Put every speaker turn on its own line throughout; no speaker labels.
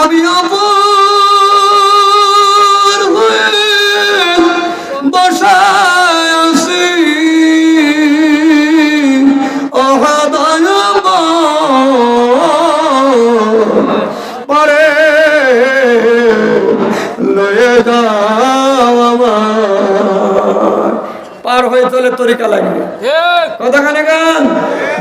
আমি অপর হয়ে বসায় আছি। পরে লয়ে পার হয়ে চলে তরিকা লাগবে কতখানে গান।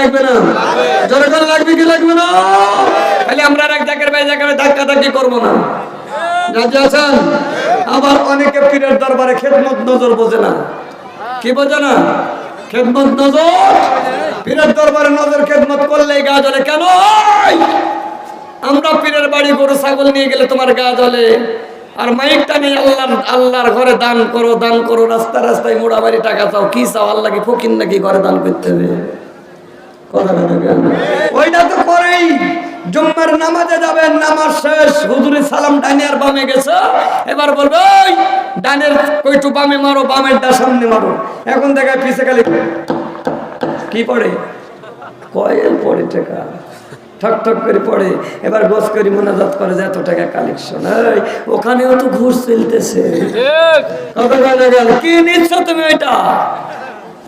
লাগবে না? জনগণ লাগবে কি লাগবে না? খালি আমরা এক জায়গার বাই জায়গায় ধাক্কা ধাক্কি করব না। রাজি আছেন? আবার অনেকে পীরের দরবারে খেদমত নজর বোঝে না। কি বোঝে না? খেদমত নজর? পীরের দরবারে নজর খেদমত করলে গা জ্বলে। কেন আমরা পীরের বাড়ি গরু ছাগল নিয়ে গেলে তোমার গা জ্বলে। আর মাইকটা নিয়ে আল্লাহর আল্লাহর ঘরে দান করো দান করো রাস্তা রাস্তায় মোড়া বাড়ি টাকা চাও কি চাও? আল্লাহ কি ফকির নাকি ঘরে দান করতে হবে? ওইটা তো করেই জুম্মার নামাজে যাবেন নামাজ শেষ হুজুরি সালাম ডানে আর বামে গেছে। এবার বলবে ওই ডানের কইটু বামে মারো বামের দা সামনে মারো। এখন দেখায় পিছে খালি কি পড়ে? কয়েল পড়ে টাকা। ঠক ঠক করে পড়ে। এবার গোস করে মোনাজাত করে যে এত টাকা কালেকশন ওখানেও তো ঘুষ চলতেছে। কত গেল কি নিচ্ছ তুমি ওইটা?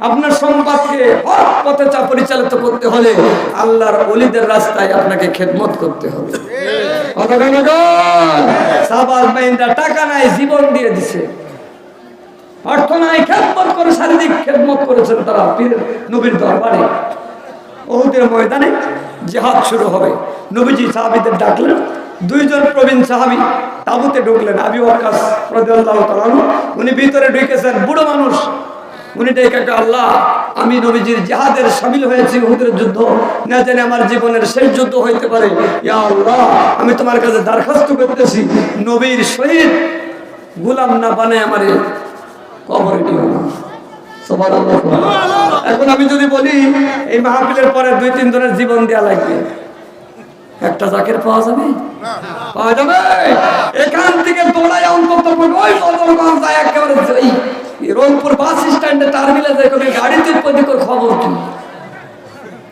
আপনার সম্পদকে পথে চা পরিচালিত করতে হলে আল্লাহর অলিদের রাস্তায় আপনাকে খেদমত করতে হবে। টাকা নাই, জীবন দিয়ে দিছে। অর্থ নাই, খেদমত করে, শারীরিক খেদমত করেছেন তারা নবীর দরবারে। ময়দানে জেহাদ শুরু হবে। নবীজি সাহাবিদের ডাকলেন। দুইজন প্রবীণ সাহাবি তাবুতে ঢুকলেন। আবি ওয়াক্কাস উনি ভিতরে ঢুকেছেন। বুড়ো মানুষ উনি ডেকে আল্লাহ, আমি নবীজির জেহাদের সামিল হয়েছি উহুদের যুদ্ধ। না জানি আমার জীবনের শেষ যুদ্ধ হইতে পারে। ইয়া আল্লাহ, আমি তোমার কাছে দরখাস্ত করতেছি। নবীর শহীদ গুলাম না বানায় আমারে কবরে না। এখন আমি যদি বলি, এই মাহফিলের পরে দুই, তিন জনের জীবন দেয়া লাগবে। একটা জাকের পাওয়া যাবে? পাওয়া যাবে? এখান থেকে দৌড়ায় অন্তত ওই একেবারে রংপুর বাস স্ট্যান্ডে টার্মিনালে খবর কি।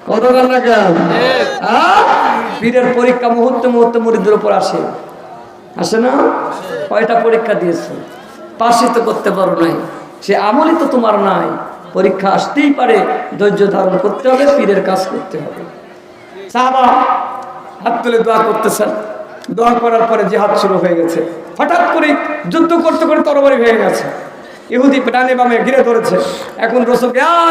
কত না কেন হ্যাঁ? পীরের পরীক্ষা মুহূর্তে মুহূর্তে মুরিদের উপর আসে। আসে না? কয়টা পরীক্ষা দিয়েছে? তো করতে পারো নাই। সে আমলই তো তোমার নাই। পরীক্ষা আসতেই পারে ধৈর্য ধারণ করতে হবে পীরের কাজ করতে হবে। সাহাবা হাত তুলে দোয়া করতেছেন। দোয়া করার পরে জিহাদ শুরু হয়ে গেছে। হঠাৎ করে যুদ্ধ করতে করে তরবারি হয়ে গেছে। ইহুদি ডানে বামে ঘিরে ধরেছে। এখন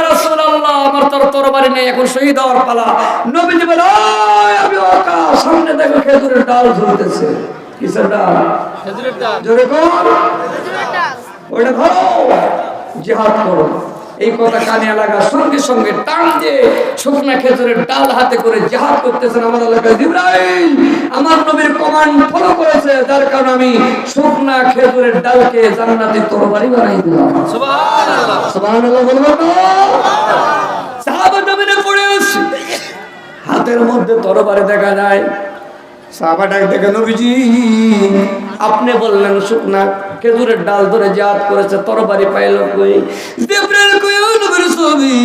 রাসূলুল্লাহ আমার তোর তরবারি নেই এখন শহীদ হওয়ার পালা। নবীজি বলে "ওই, আমি সামনে দেখো খেজুরের ডাল ঝুলতেছে। কিসের ডাল? জোরে কর ওটা ধরো। জিহাদ করো। এই কথা কানে লাগা সঙ্গে সঙ্গে টান দিয়ে শুকনা খেজুরের ডাল হাতে করে জিহাদ করতেছেন আমার এলাকায় জিব্রাইল। আমার নবীর কমান্ড ফলো করেছে যার কারণে আমি শুকনা খেজুরের ডালকে জান্নাতি তরবারি বানাই দিলাম। সুবহানাল্লাহ। সুবহানাল্লাহ বলব তো সাহাবা জমিনে পড়ে আছে হাতের মধ্যে তরবারি দেখা যায়। সাহাবা ডাক দেখে নবীজি আপনি বললেন শুকনা খেজুরের ডাল ধরে জাত করেছে তরবারি পাইল কই? জিব্রাইল কই নবীর ছবি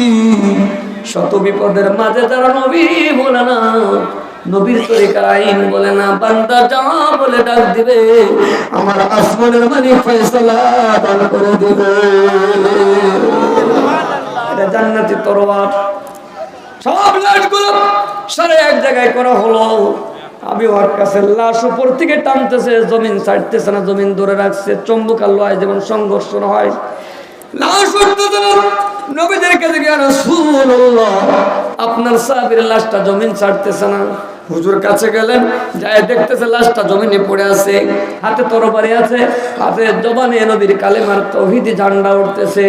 শত বিপদের মাঝে যারা নবী বলে না নবীর তরিকার আইন বলে না, বান্দা যা বলে ডাক দিবে। আমার আসমানের মালিক ফয়সালা দান করে দিবে। এটা জান্নাতি তরবার সব লাশগুলো সারে এক জায়গায় করা হলো। আমি ওর কাছে লাশ উপর থেকে টানতেছে, জমিন ছাড়তেছে না, জমিন ধরে রাখছে। চম্বুক আর লয় যেমন সংঘর্ষ হয়। লাশ উঠতেছে না নবীদের কাছে আপনার সাহাবীর লাশটা জমিন ছাড়তেছে না। হুজুর কাছে গেলেন, যায় দেখতেছে লাশটা জমিনে পড়ে আছে, হাতে তরবারি আছে, হাতে জবানে নবীর কালেমার তৌহিদি ঝান্ডা উঠতেছে।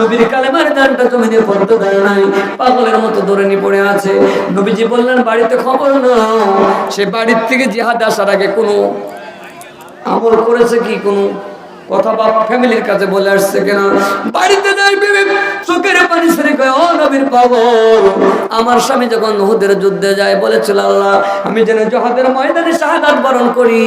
নবীর কালেমার ঝান্ডা জমিনে পড়তে দেয় নাই, পাগলের মতো ধরে নিয়ে পড়ে আছে। নবীজি বললেন, বাড়িতে খবর না, সে বাড়ির থেকে জিহাদ আসার আগে কোনো আমল করেছে কি কোনো কথা বা ফ্যামিলির কাছে বলে আসছে কেন? বাড়িতে যাই চোখের পানি ছেড়ে কয় নবীর পাগল আমার স্বামী যখন নুহুদের যুদ্ধে যায়, বলেছিল, আল্লাহ, আমি যেন জহাদের ময়দানে শাহাদাত বরণ করি,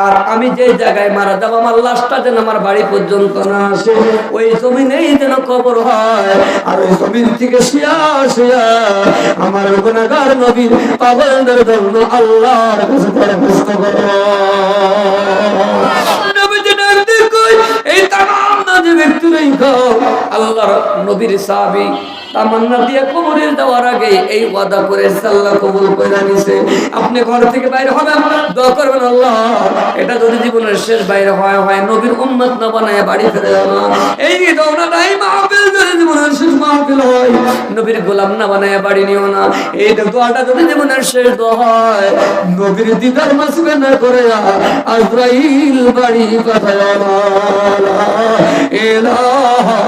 আর আমি যে জায়গায় মারা যাব, আমার লাশটা যেন আমার বাড়ি পর্যন্ত না আসে। ওই জমিনেই যেন কবর হয়, আর ওই জমিন থেকে শিয়া শিয়া আমার গুণাগার নবীর পাগলদের জন্য দিয়ে এই তামাম নদী ব্যক্তিরাই খাও আল্লাহর নবীর সাহাবী তামান্না দিয়ে কবরের দেওয়ার আগে এই ওয়াদা করে আল্লাহ কবুল করে নিছে। আপনি ঘর থেকে বাইরে হবেন, দোয়া করবেন, আল্লাহ, এটা যদি জীবনের শেষ বাইরে হয় হয় নবীর উম্মত না বানায় বাড়ি ফিরে যাও এই দৌড়া নাই মাহফিল যদি জীবনের শেষ মাহফিল হয়, নবীর গোলাম না বানায় বাড়ি নিও না। এই দোয়াটা যদি জীবনের শেষ দোয়া হয়, নবীর দিদার মাসবে না করে আজরাইল বাড়ি না ইলাহা